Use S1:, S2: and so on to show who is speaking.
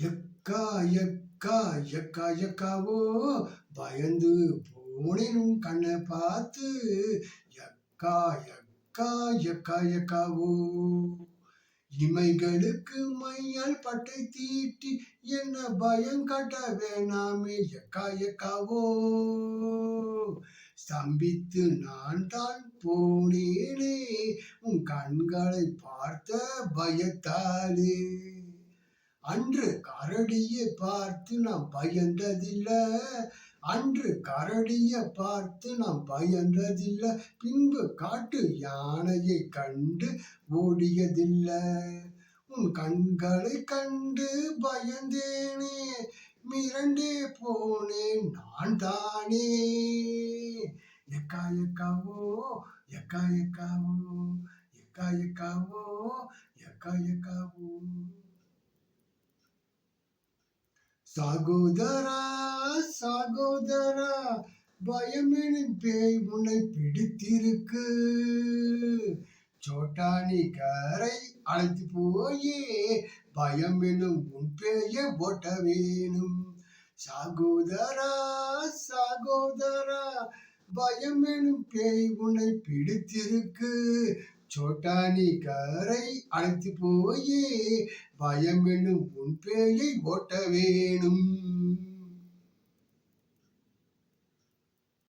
S1: எக்கா எக்கா எக்கா எக்காவோ பயந்து போனினும் கண்ணை பார்த்து எக்கா எக்கா எக்கா எக்காவோ இமைகளுக்கு மையால் பட்டை தீட்டி என்ன பயம் காட்ட வேணாமே எக்கா எக்காவோ ஸ்தம்பித்து நான் தான் போனேனே உன் கண்களை பார்த்த பயத்தாலே. அன்று கரடியை பார்த்து நான் பயந்ததில்ல. அன்று கரடியை பார்த்து நான் பயந்ததில்லை. பின்பு காட்டு யானையை கண்டு ஓடியதில்லை. உன் கண்களை கண்டு பயந்தேனே மிரண்டே போனேன் நான் தானே. எக்கா எக்காவோ எக்கா எக்காவோ எக்கா எக்காவோ எக்கா எக்காவோ. சகோதரா சகோதரா பயமெனும் பேய் உன்னை பிடித்திருக்கு. சோட்டானி கரை அழைத்து போயே பயம் எனும் உன் பேயை ஓட்ட வேணும். சகோதரா சகோதரா பயம் எனும் பேய் உன்னை பிடித்திருக்கு. சோட்டானி கரை அழைத்து போயே பயம் என்னும் உன் பேயை ஓட்ட வேணும்.